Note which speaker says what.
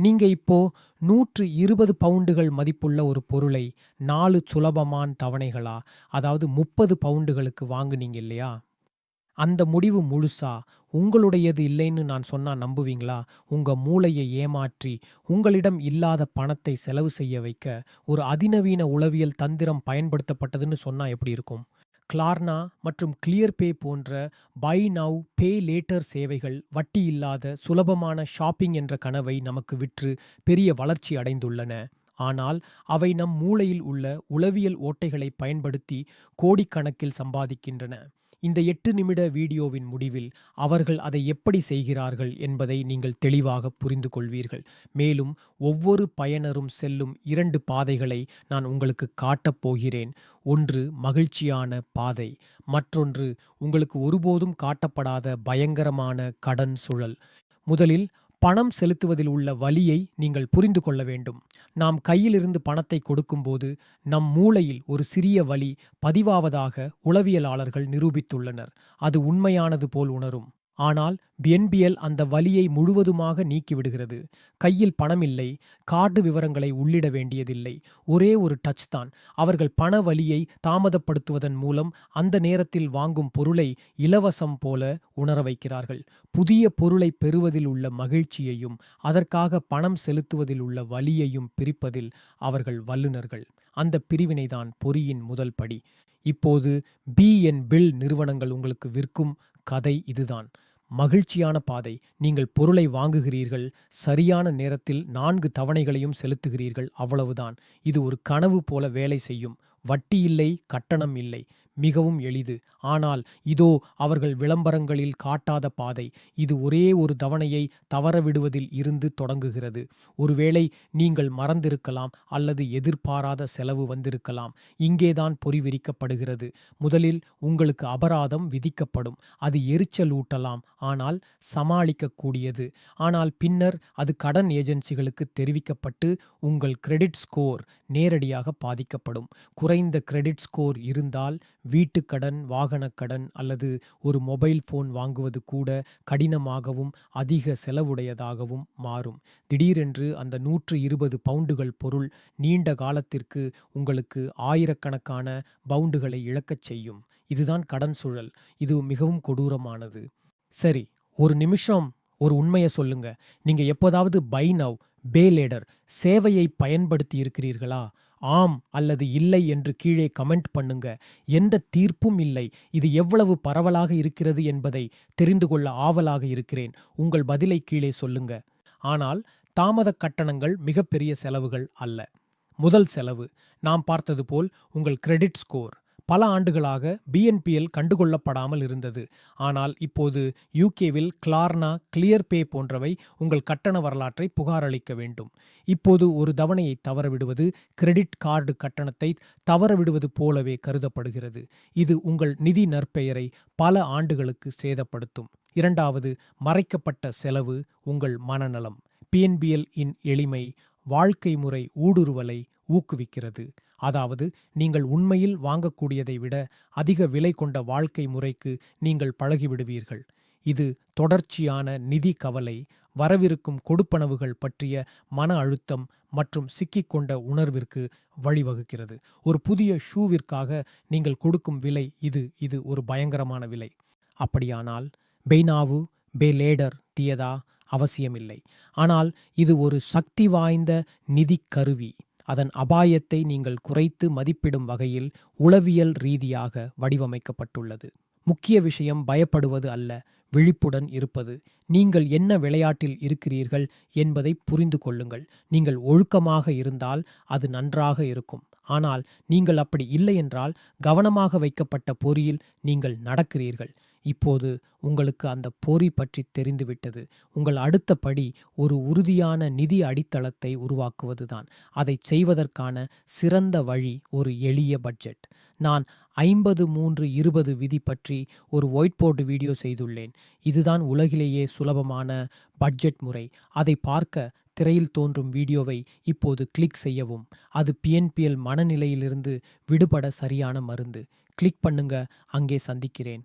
Speaker 1: நீங்க இப்போ நூற்று இருபது பவுண்டுகள் மதிப்புள்ள ஒரு பொருளை நாலு சுலபமான தவணைகளா அதாவது முப்பது பவுண்டுகளுக்கு வாங்குனீங்க இல்லையா? அந்த முடிவு முழுசா உங்களுடையது இல்லைன்னு நான் சொன்னா நம்புவீங்களா? உங்க மூளையை ஏமாற்றி உங்களிடம் இல்லாத பணத்தை செலவு செய்ய வைக்க ஒரு அதிநவீன உளவியல் தந்திரம் பயன்படுத்தப்பட்டதுன்னு சொன்னா எப்படி இருக்கும்? கிளார்னா மற்றும் கிளியர்பே போன்ற பை நவ் பே லேட்டர் சேவைகள் வட்டி இல்லாத சுலபமான ஷாப்பிங் என்ற கனவை நமக்கு விற்று பெரிய வளர்ச்சி அடைந்துள்ளன. ஆனால் அவை நம் மூளையில் உள்ள உளவியல் ஓட்டைகளை பயன்படுத்தி கோடிக்கணக்கில் சம்பாதிக்கின்றன. இந்த எட்டு நிமிட வீடியோவின் முடிவில் அவர்கள் அதை எப்படி செய்கிறார்கள் என்பதை நீங்கள் தெளிவாக புரிந்து கொள்வீர்கள். மேலும் ஒவ்வொரு பயனரும் செல்லும் இரண்டு பாதைகளை நான் உங்களுக்கு காட்டப் போகிறேன். ஒன்று மகிழ்ச்சியான பாதை. மற்றொன்று உங்களுக்கு ஒருபோதும் காட்டப்படாத பயங்கரமான கடன் சுழல். முதலில் பணம் செலுத்துவதில் உள்ள வலியை நீங்கள் புரிந்து கொள்ள வேண்டும். நாம் கையிலிருந்து பணத்தை கொடுக்கும்போது நம் மூளையில் ஒரு சிறிய வலி பதிவாவதாக உளவியலாளர்கள் நிரூபித்துள்ளனர். அது உண்மையானது போல் உணரும். ஆனால் பிஎன்பிஎல் அந்த வலியை முழுவதுமாக நீக்கிவிடுகிறது. கையில் பணம் இல்லை கார்டு விவரங்களை உள்ளிட வேண்டியதில்லை. ஒரே ஒரு டச் தான். அவர்கள் பண வலியை தாமதப்படுத்துவதன் மூலம் அந்த நேரத்தில் வாங்கும் பொருளை இலவசம் போல உணர வைக்கிறார்கள். புதிய பொருளை பெறுவதில் உள்ள மகிழ்ச்சியையும் அதற்காக பணம் செலுத்துவதில் உள்ள வலியையும் பிரிப்பதில் அவர்கள் வல்லுநர்கள். அந்த பிரிவினைதான் பொறியின் முதல் படி. இப்போது பி என் பில் நிறுவனங்கள் உங்களுக்கு விற்கும் கதை இதுதான். மகிழ்ச்சியான பாதை. நீங்கள் பொருளை வாங்குகிறீர்கள் சரியான நேரத்தில் நான்கு தவணைகளையும் செலுத்துகிறீர்கள் அவ்வளவுதான். இது ஒரு கனவு போல வேலை செய்யும். வட்டி இல்லை கட்டணம் இல்லை. மிகவும் எளிது. ஆனால் இதோ அவர்கள் விளம்பரங்களில் காட்டாத பாதை. இது ஒரே ஒரு தவணையை தவறவிடுவதில் இருந்து தொடங்குகிறது. ஒருவேளை நீங்கள் மறந்திருக்கலாம் அல்லது எதிர்பாராத செலவு வந்திருக்கலாம். இங்கேதான் பொறி விரிக்கப்படுகிறது. முதலில் உங்களுக்கு அபராதம் விதிக்கப்படும். அது எரிச்சல் ஊட்டலாம் ஆனால் சமாளிக்கக்கூடியது. ஆனால் பின்னர் அது கடன் ஏஜென்சிகளுக்கு தெரிவிக்கப்பட்டு உங்கள் கிரெடிட் ஸ்கோர் நேரடியாக பாதிக்கப்படும். குறைந்த கிரெடிட் ஸ்கோர் இருந்தால் வீட்டுக்கடன் வாகனக்கடன் அல்லது ஒரு மொபைல் ஃபோன் வாங்குவது கூட கடினமாகவும் அதிக செலவுடையதாகவும் மாறும். திடீரென்று அந்த நூற்று இருபது பவுண்டுகள் பொருள் நீண்ட காலத்திற்கு உங்களுக்கு ஆயிரக்கணக்கான பவுண்டுகளை இழக்கச் செய்யும். இதுதான் கடன் சுழல். இது மிகவும் கொடூரமானது. சரி ஒரு நிமிஷம் ஒரு உண்மையை சொல்லுங்க. நீங்க எப்போதாவது பை நவ் பே லேடர் சேவையை பயன்படுத்தி இருக்கிறீர்களா ஆம் அல்லது இல்லை என்று கீழே கமெண்ட் பண்ணுங்க. எந்த தீர்ப்பும் இல்லை. இது எவ்வளவு பரவலாக இருக்கிறது என்பதை தெரிந்து கொள்ள ஆவலாக இருக்கிறேன். உங்கள் பதிலை கீழே சொல்லுங்க. ஆனால் தாமத கட்டணங்கள் மிகப்பெரிய செலவுகள் அல்ல. முதல் செலவு. நாம் பார்த்தது போல் உங்கள் கிரெடிட் ஸ்கோர். பல ஆண்டுகளாக பிஎன்பிஎல் கண்டுகொள்ளப்படாமல் இருந்தது. ஆனால் இப்போது யூகேவில் கிளார்னா கிளியர் பே போன்றவை உங்கள் கட்டண வரலாற்றை புகாரளிக்க வேண்டும். இப்போது ஒரு தவணையை தவறவிடுவது கிரெடிட் கார்டு கட்டணத்தை தவறவிடுவது போலவே கருதப்படுகிறது. இது உங்கள் நிதி நற்பெயரை பல ஆண்டுகளுக்கு சேதப்படுத்தும். இரண்டாவது மறைக்கப்பட்ட செலவு உங்கள் மனநலம். பிஎன்பிஎல் இன் எளிமை வாழ்க்கை முறை ஊடுருவலை ஊக்குவிக்கிறது. அதாவது நீங்கள் உண்மையில் வாங்கக்கூடியதை விட அதிக விலை கொண்ட வாழ்க்கை முறைக்கு நீங்கள் பழகிவிடுவீர்கள். இது தொடர்ச்சியான நிதி கவலை வரவிருக்கும் கொடுப்பனவுகள் பற்றிய மன அழுத்தம் மற்றும் சிக்கிக்கொண்ட உணர்விற்கு வழிவகுக்கிறது. ஒரு புதிய ஷூவிற்காக நீங்கள் கொடுக்கும் விலை இது இது ஒரு பயங்கரமான விலை. அப்படியானால் பெய்னாவு பேலேடர் தீயதா? அவசியமில்லை. ஆனால் இது ஒரு சக்தி வாய்ந்த நிதி கருவி. அதன் அபாயத்தை நீங்கள் குறைத்து மதிப்பிடும் வகையில் உளவியல் ரீதியாக வடிவமைக்கப்பட்டுள்ளது. முக்கிய விஷயம் பயப்படுவது அல்ல விழிப்புடன் இருப்பது. நீங்கள் என்ன விளையாட்டில் இருக்கிறீர்கள் என்பதை புரிந்து கொள்ளுங்கள். நீங்கள் ஒழுக்கமாக இருந்தால் அது நன்றாக இருக்கும். ஆனால் நீங்கள் அப்படி இல்லையென்றால் கவனமாக வைக்கப்பட்ட பொறியில் நீங்கள் நடக்கிறீர்கள். இப்போது உங்களுக்கு அந்த பொறி பற்றி தெரிந்துவிட்டது. உங்கள் அடுத்த படி ஒரு உறுதியான நிதி அடித்தளத்தை உருவாக்குவதுதான். அதை செய்வதற்கான சிறந்த வழி ஒரு எளிய பட்ஜெட். நான் ஐம்பது மூன்று இருபது விதி பற்றி ஒரு ஒயிட் போர்டு வீடியோ செய்துள்ளேன். இதுதான் உலகிலேயே சுலபமான பட்ஜெட் முறை. அதை பார்க்க திரையில் தோன்றும் வீடியோவை இப்போது கிளிக் செய்யவும். அது பிஎன்பிஎல் மனநிலையிலிருந்து விடுபட சரியான மருந்து. கிளிக் பண்ணுங்க. அங்கே சந்திக்கிறேன்.